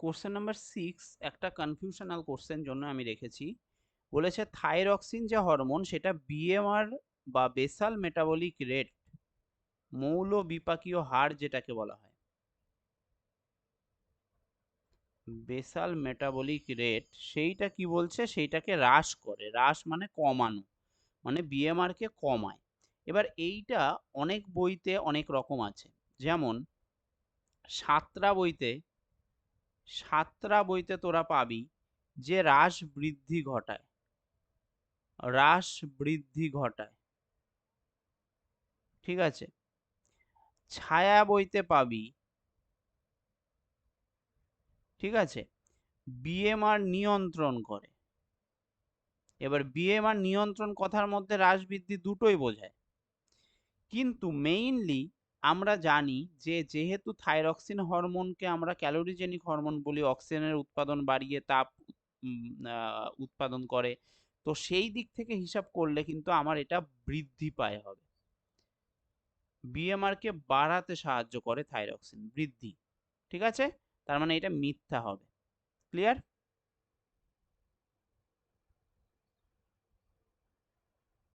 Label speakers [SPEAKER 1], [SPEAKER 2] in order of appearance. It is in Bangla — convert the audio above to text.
[SPEAKER 1] কোশ্চেন নাম্বার সিক্স একটা কনফিউশনাল কোশ্চেন জন্য আমি রেখেছি। বলেছে থাইরক্সিন যে হরমোন সেটা বিএমআর বা বেসাল মেটাবলিক রেট মৌল বিপাকীয় হার যেটাকে বলা হয়। বেসাল মেটাবলিক রেট সেইটা কি বলছে? সেইটাকে হ্রাস করে। হ্রাস মানে কমানো মানে বিএমআর কে কমায়। এবার এইটা অনেক বইতে অনেক রকম আছে। যেমন সাতরা বইতে সাতরা বইতে তোরা পাবি যে হ্রাস বৃদ্ধি ঘটায়। হ্রাস বৃদ্ধি ঘটায়। ঠিক আছে? ছায়া বইতে পাবি ঠিক আছে? বিএমআর নিয়ন্ত্রণ করে। এবার বিএমআর নিয়ন্ত্রণ কথার মধ্যে হ্রাস বৃদ্ধি দুটোই বোঝায়। কিন্তু মেইনলি আমরা জানি যে, যেহেতু থাইরক্সিন হরমোনকে আমরা ক্যালোরিজেনিক হরমোন বলি অক্সিজেনের উৎপাদন বাড়িয়ে তাপ উৎপাদন করে, তো সেই দিক থেকে হিসাব করলে কিন্তু আমার এটা বৃদ্ধি পায় হবে। বিএমআরকে বাড়াতে সাহায্য করে থাইরক্সিন বৃদ্ধি, ঠিক আছে? তার মানে এটা মিথ্যা হবে। ক্লিয়ার